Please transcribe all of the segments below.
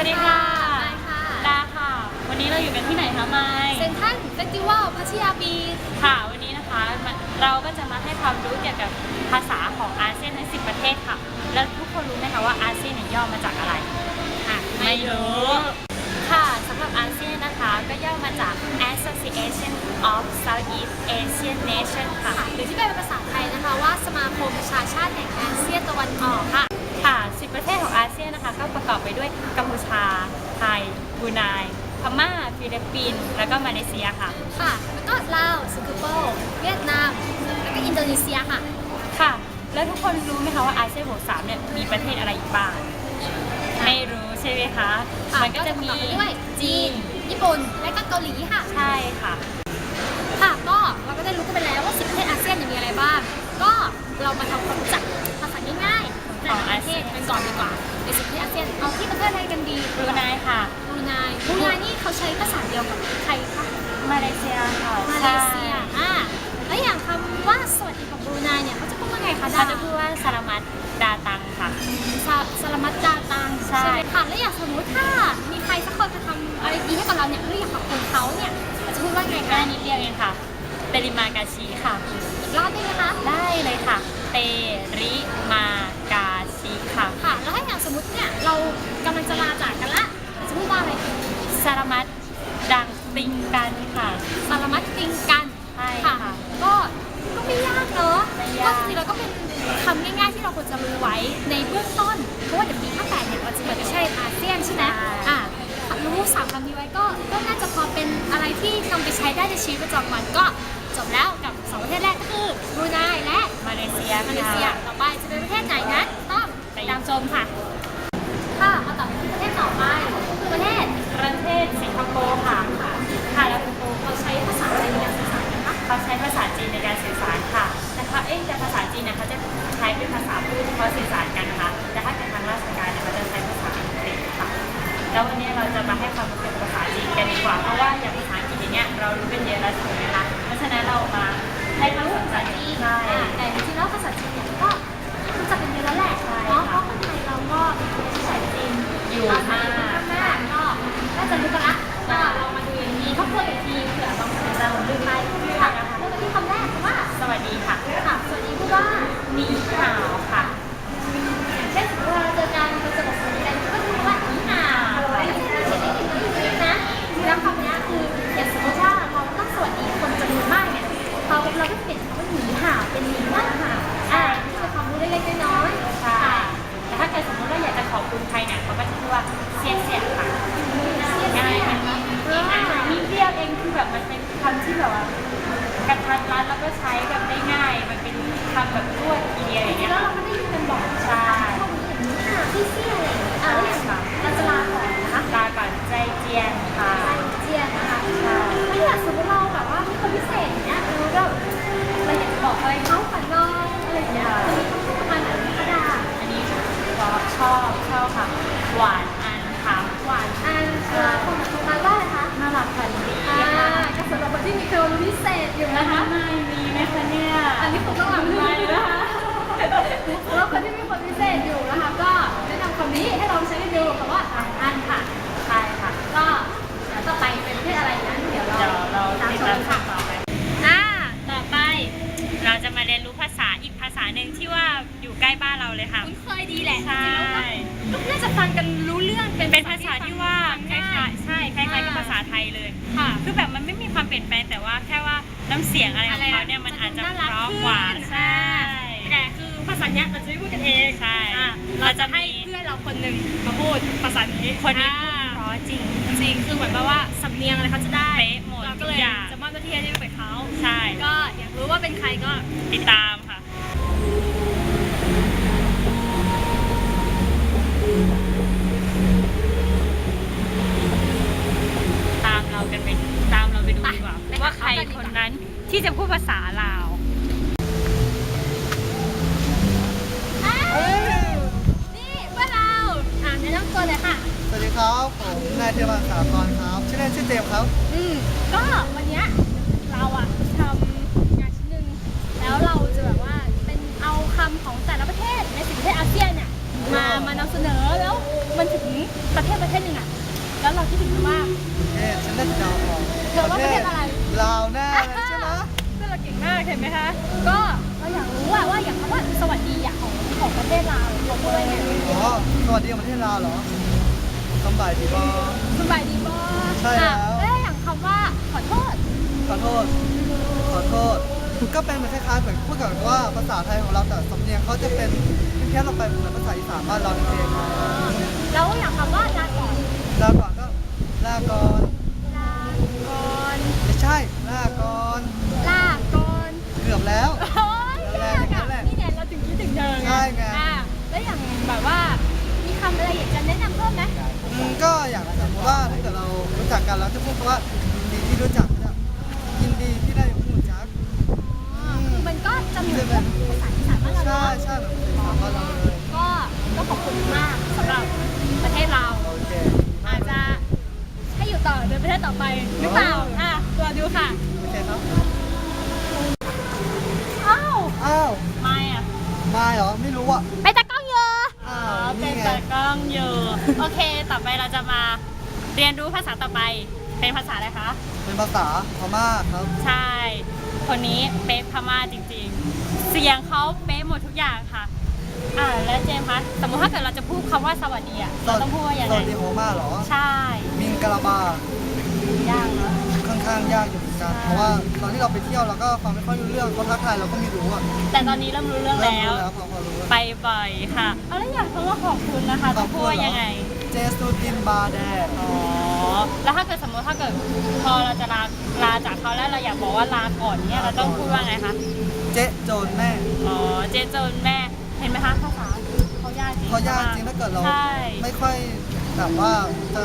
วัสดีค่ะไมค์ค่ะดาค่ะ วันนี้เราอยู่กันที่ไหนคะไมค์เซนทรัลเฟสติวัลพัทยาบีชค่ะ วันนี้นะคะมันเราก็จะมาให้ความรู้เกี่ยวกับภาษาของอาเซียนทั้ง 10 ประเทศค่ะ แล้วทุกคนรู้ไหมคะว่าอาเซียนเนี่ยย่อมาจากอะไร ค่ะไม่รู้ค่ะสำหรับอาเซียนนะคะก็ย่อมาจาก Association of Southeast Asian Nations ค่ะ หรือที่แปลเป็นภาษาไทยนะคะว่าสมาคมประชาชาติแห่งอาเซียนตะวันออกค่ะ ค่ะ 10 ประเทศของอาเซียนนะคะ ก็ประกอบไปด้วยกัมพูชา ไทยบรูไนพม่า ฟิลิปปินส์ แล้วก็มาเลเซียค่ะ ค่ะ แล้วก็ลาวสิงคโปร์เวียดนาม แล้วก็อินโดนีเซียค่ะ ค่ะ แล้วทุกคนรู้ไหมคะว่าอาเซียนบวกสามเนี่ยมีประเทศอะไรอีกบ้าง ไม่รู้ใช่ไหมคะมันก็จะมีประอบไปด้วยจีน ญี่ปุ่น และก็เกาหลีค่ะ ใช่ค่ะ ค่ะ ก็เราก็ได้ เขาเนี่ยเราจะพูดว่าไงแค่คะนิดเดียวเองค่ะ เตริมากาชิค่ะ อีกรอบได้ไหมคะ ได้เลยค่ะ เตริมากาชิค่ะ ค่ะ แล้วถ้าอย่างสมมติเนี่ยเรากำลังจะลาจากกันละเราจะพูดว่าอะไรสลามัดดังติงกันค่ะ สารมัดติงกันใช่ค่ะค่ะก็ก็ไม่ยากเนอะไม่ก็ยากจริงๆแล้วก็เป็นคำง่ายๆที่เราควรจะรู้ไว้ในเบื้องต้น เพราะว่าเดี๋ยวปี58เนี่ยเราจะเปิดประเทศอาเซียน ได้ในชีวิตประจำวันก็จบแล้วกับสองประเทศแรกก็คือบรูไนและมาเลเซียมาเลเซียต่อไปจะเป็นประเทศไหนนั้นต้องติดตามชมค่ะ ค่ะมาต่อที่ประเทศต่อไปคือประเทศประเทศสิงคโปร์ค่ะ ค่ะแล้วเราใช้ภาษาอะไรในการสื่อสารกันคะเขาใช้ภาษาจีนในการสื่อสารค่ะแต่เขาเอ๊ะแต่ภาษาจีนเนี่ยเขาจะใช้เป็นภาษาพูดที่เขาสื่อสารกัน ว่านีห่าวค่ะอย่างเช่นสมมติเราเจอกันเราจะบอกสวัสดีกันก็คือว่าอีหนาไม่ใช่เราเขียนได้ถึงไม่ถึงนะแล้วคำนี้คืออย่างสมมติว่าเราต้องสวัสดีคนจำนวนมากเนี่ยเราเราก็เปลี่ยนคำว่าหนีห่าวเป็นหนีหน้าห่าวอ่าที่เป็นความรู้เล็กๆน้อยๆใช่แต่ถ้าเกิดสมมติว่าอยากจะขอบคุณใครเนี่ยเขาก็จะพูดว่าเสียเสียค่ะง่ายมันนิดเดียวเองคือแบบมันเป็นคำที่แบบว่ากระทัดรัดแล้วก็ใช้แบบ ได้ง่ายมันเป็นคำแบบรวดทีเดียวอย่างเงี้ยแล้วเราก็ได้ยินกันบ่อยใช่พวกนี้อย่างนี้ค่ะพี่เสี่ย หละใช่ก็น่าจะฟังกันรู้เรื่องเป็นเป็นภาษาที่ว่าคฟังล้าง่ายๆใช่คล้ายๆกับภาษาไทยเลยค่ะคือแบบมันไม่มีความเปลี่ยนแปลงแต่ว่าแค่ว่าน้ำเสียงอะไรของเขาเนี่ยมันอาจจะเพราะกว่าใช่แต่คือภาษาเนี้ยเราจะไม่พูดกันเองใช่อะเราเราจะจะให้ให้เพื่อนเราคนหนึ่งมาพูดภาษานี้คนนี้อ่าพูดเพราะจริงจริงคือเหมือนแบบว่าสำเนียงอะไรเขาจะได้เป๊ะหมดเราก็ทุเลกยอย่างจะมอบหน้าที่ให้ได้ไปเขาใช่ก็อยากรู้ว่าเป็นใครก็ติดตามค่ะ มามานำเสนอแล้วมันถึงประเทศประเทศหนึ่งอะ แล้วเราคิดถึงมันมากเอ๊ะฉันน่าจะเดาออกเธอว่าประเทศอะไรลาวแน่เลยใช่ไหมเพื่อนเราเก่งมากเห็นไหมคะ ก็เราอยากรู้ว่าว่าอย่างคำว่าสวัสดีอะของของประเทศลาวเราพูดว่าไงอ๋อสวัสดีของประเทศลาวเหรอสบายดีบอสบายดีบ่ใช่แล้วอะแล้วอย่างคำว่าขอโทษ ขอโทษ ขอโทษ ก็เป็นเหมือนคล้ายๆเหมือนพูดกับว่าภาษาไทยของเราแต่สำเนียงเขาจะเป็น เพี้ยนลงไปเหมือนภาษาอีสานบ้านเรานั่นเองแล้วอย่างคำว่าลาก่อนลาก่อนก็ลาก่อนลาก่อนไม่ใช่ลาก่อนลาก่อนเกือบแล้วโอ้ยนั่นแหละอย่างนั้นแหละนี่ไงเราถึงคิดถึงเธอไงใช่ไงอะแล้วอย่างแบบว่า มีคำอะไรอยากจะแนะนำเพิ่มไหมอืมก็อย่างสมมติว่าถ้าเกิดเรารู้จักกันเราจะพูดคำว่ายินดีที่รู้จักนะยินดีที่ได้รู้จัก คือมันก็จะเหมือนกับภาษาอีสานบ้านเรา ใช่ เนาะ ใช่แบบเป็นภาษาบ้านเราเลย ก็ก็ขอบคุณมากสำหรับประเทศเรา โอเค อาจจะ ให้อยู่ต่อในประเทศต่อไปหรือเปล่าอะรอดูค่ะโอเคครับอ้าวอ้าวไม่อะมาเหรอไม่รู้อะไปตากล้องเยอะอ้าอ๋อวเป็นี่นไงตากล้องอยู่โอเค ต่อไปเราจะมาเรียนรู้ภาษาต่อไปเป็นภาษาอะไรคะ เป็นภาษาพม่าครับ ใช่ คนนี้เป๊ะพม่าจริงๆ เสียงเขาเป๊ะหมดทุกอย่างค่ะ อ่าแล้วเจมส์คะสมมติถ้าเกิดเราจะพูดคำว่าสวัสดีอะเราต้องพูดว่ายังสไงวัสดีโฮมาเหรอใช่มิง กะลาบา ยากเนาะ ค่อนข้างยากอยู่เหมือนกัน เพราะว่าตอนที่เราไปเที่ยวเราก็ฟังไม่ค่อยรู้เรื่องเขาทักทายเราก็ไม่รู้อะแต่ตอนนี้เริ่มรู้เรื่องเริ่มแล้วรู้แล้วพอพอรู้ไปบ่อยค่ะเอาแล้วอยากคำว่าขอบคุณนะคะต้องพูดว่ายังไง เจสุดินบาแดดอ๋อ แล้วถ้าเกิดสมมติถ้าเกิดพอเราจะลาลาจากเขาแล้วเราอยากบอกว่าลาก่อนเนี่ยเราต้องพูดว่าไงคะ เจโจนแม่อ๋อ เจนจนแม่ เห็นไหมคะภาษาเขายากจริงเขายากจริงถ้าเกิดเราใช่ ไม่ค่อย แบบว่าจะ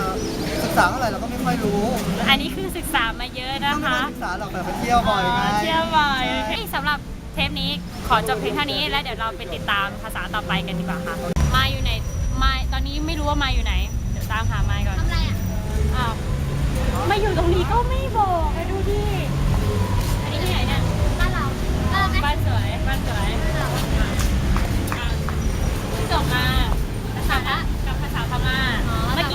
ศึกษาเท่าไหร่เราก็ไม่ค่อยรู้อันนี้คือศึกษามาเยอะก็นะไม่ค่อคะยศึกษาหรอกแบบไปเที่ยวบ่อยไงเที่ยวบ่อยใช่เฮ้ยสำหรับเทปนี้ขอจบเพียงเท่านี้แล้วเดี๋ยวเราไปติดตามภาษาต่อไปกันดีกว่าค่ะ มาอยู่ไหนมาตอนนี้ไม่รู้ว่ามาอยู่ไหน เดี๋ยวตามหามาก่อนทำอะไรอะอ้าวมาอยู่ตรงนี้ก็ไม่บอกไปดูดิอันนี้ที่ไหนเนี่ยบ้านเราเออไหมบ้านสวยบ้านสวยอะจบมาภาษากับภาษาพ ม่าอ๋อเมื่อกี้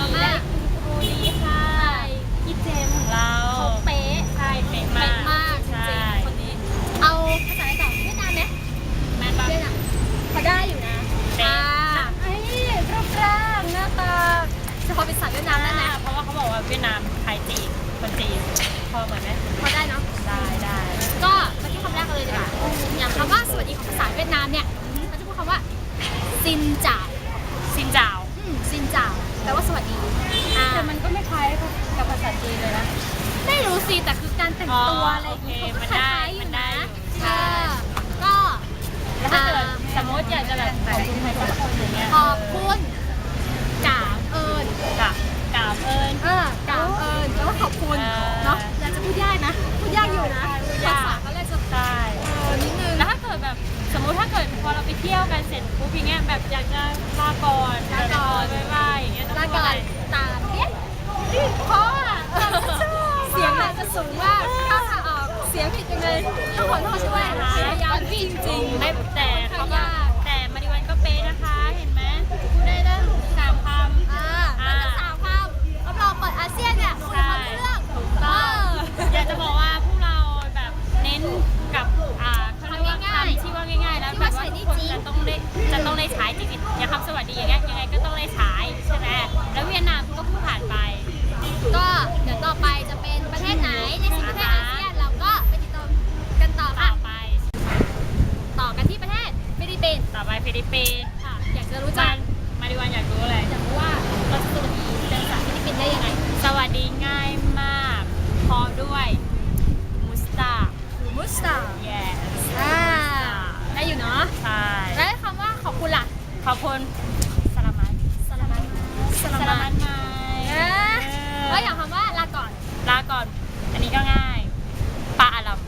อะไรอย่างงี้อ๋อโอเคเขาก็คล้ายๆอยู่มันได้นะมันได้เออก็แล้วถ้าเกิดสมมติอยากจะแบบขอบคุณใครสักคนอย่างเงี้ยขอบคุณกราบเอิญกับกราบเอิญ เออกราบเอิญแปลว่าขอบคุณเออ เนาะอยากจะพูดยากนะพูดยากอยู่นะพูดยากภาษาเขาเลยจะใช่เออนิดนึง แล้วถ้าเกิดแบบสมมุติถ้าเกิดพอเราไปเที่ยวกันเสร็จปุ๊บอย่างเงี้ยแบบอยากจะลาก่อนลาก่อนบ๊ายบายอย่างเงี้ยต้องลาพูดก่ออะไรนตามเปี้ยนี่เพราะอะเสียงอาจจะสูงมากถ้าถ้าออกเสียงผิดยังไงต้องขอโทษด้วยพยายามจริงไม่แต่เขาก็แต่มาริวันก็เป๊ะนะคะ เห็นไหมพูดได้ตั้งสามคำอ่าแล้วก็สาวคำรับรองเปิดอาเซียนเนี่ยคุยกันเรื่องถูกต้องอยากจะบอกว่าพวกเราแบบเน้น ขอบคุณสลามัตสลามัตสสลาลามัมัตตไหมเอ๊ะแล้วอย่างคำว่าลาก่อน ลาก่อน อันนี้ก็ง่ายปาอาลัม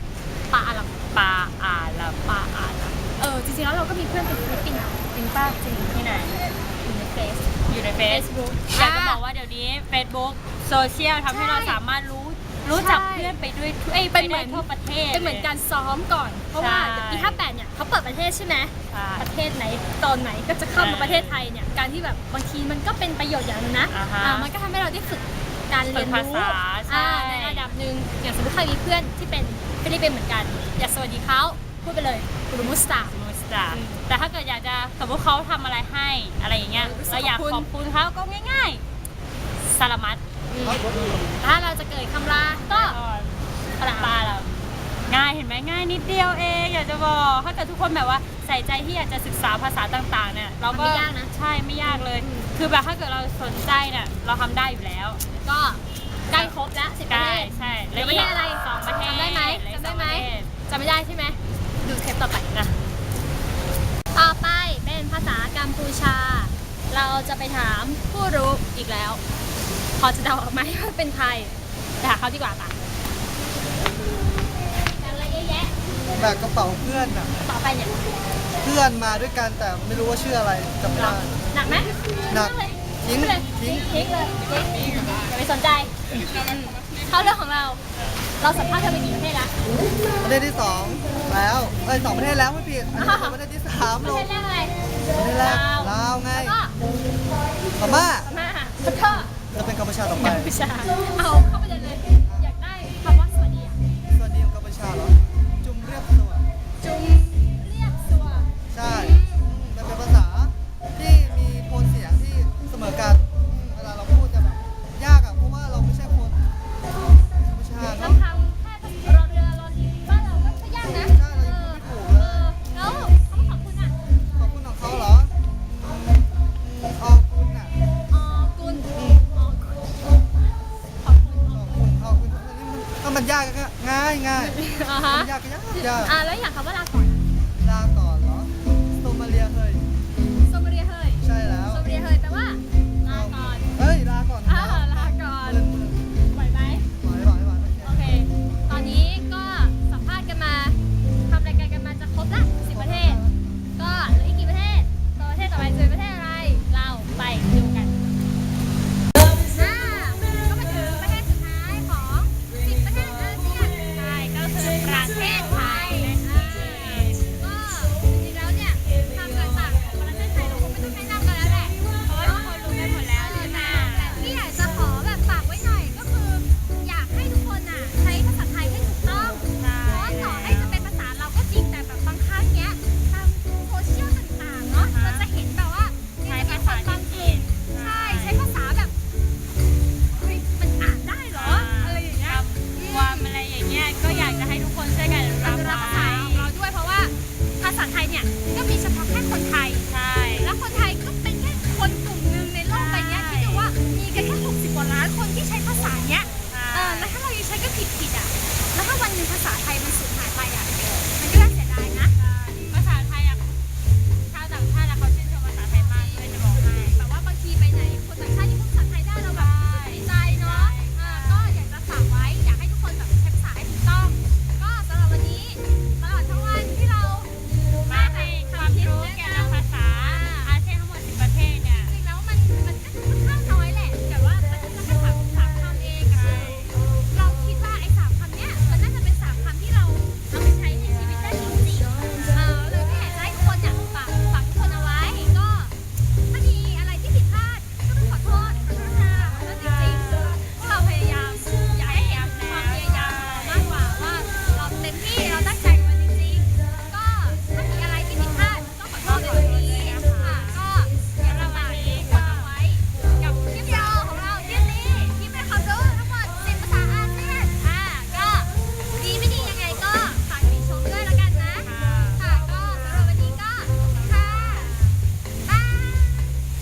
ปาอาลัมปาอาลัมปาอาลัมเออจริงๆแล้วเราก็มีเพื่อนเป็นฟิลิปปินส์นะจริงป้าจริงที่ไหนอยู่ในเฟซอยู่ในเฟซ Facebook อยากจะบอกว่าเดี๋ยวนี้ Facebook โซเชียลทำให้ใช่เราสามารถรู้ รู้จักใช่เพื่อนไปด้วยทุกเอ้ยเป็ไปนเหมืได้อนทั่วประเทศเป็นเหมือนการซ้อมก่อน เพราะว่าใช่เดี๋ยวปี58เนี่ยเขาเปิดประเทศใช่ไหมใช่ประเทศไหนตอนไหนก็จะเข้ามาใช่ประเทศไทยเนี่ยการที่แบบบางทีมันก็เป็นประโยชน์อย่างหนึงนะอ่าฮะอ่ามันก็ทำให้เราได้ฝึกการเรียนฝึกรู้ภาษาใช่อ่าในระดับหนึ่งอย่างสมมติใครมีเพื่อนที่เป็นฟิลิปปินส์เหมือนกัน อยากสวัสดีเขาพูดไปเลยกุลมุสตามูสตาอืมแต่ถ้าเกิดอยากจะสมมติเขาทำอะไรให้อะไรอย่างเงี้ยรู้สึกเราอยากขอบคุณขอบคุณเขาก็ง่าย ๆสลามัด ถ้าเราจะเกิดคำลาก็ปลาปลาเราง่ายเห็นไหมง่ายนิดเดียวเองอยากจะบอกถ้าเกิดทุกคนแบบว่าใส่ใจที่อยากจะศึกษาภาษาต่างๆเนี่ยเราก็มันไม่ยากนะใช่ไม่ยากเลยอืมคือแบบถ้าเกิดเราสนใจเนี่ยเราทำได้อยู่แล้ว ก็ใกล้ครบแล้วสิบประใช่เทศใช่เหลือประเทศอะไรสองประเทศจำได้ไหมเหลือจำสได้องไหมประเทศจำไม่ได้ใช่ไหมดูเทปต่อไปนะต่อไปเป็นภาษากัมพูชา เราจะไปถามผู้รู้อีกแล้วพ อจะเดาออกไหมว่าเป็นใครไปหาเขาดีกว่าป่ะแต่อะไรเยอะแยะแบกกระเป๋าเพื่อนน่ะ ต่อไปเนี่ยเพื่อนมาด้วยกันแต่ไม่รู้ว่าชื่ออะไรจำไม่เราได้ หนักไหมหนักเลยทิ้งเลยทิ้งทิ้งเลยทิ้งอย่าไปสนใจเข้าเรื่องของเรา เราสัมภาษณ์เธอไปกี่ประเทศละประเทศที่สองแล้วเอ้ยสองประเทศแล้วไม่ผิดอันนี้เป็นประเทศที่สามปลระเทงศแรกอะไรประเทศแรกลาวลาวไงแล้วก็พม่าพม่าพุทธ จะเป็นกัมพูชาต่อไป กัมพูชาเอา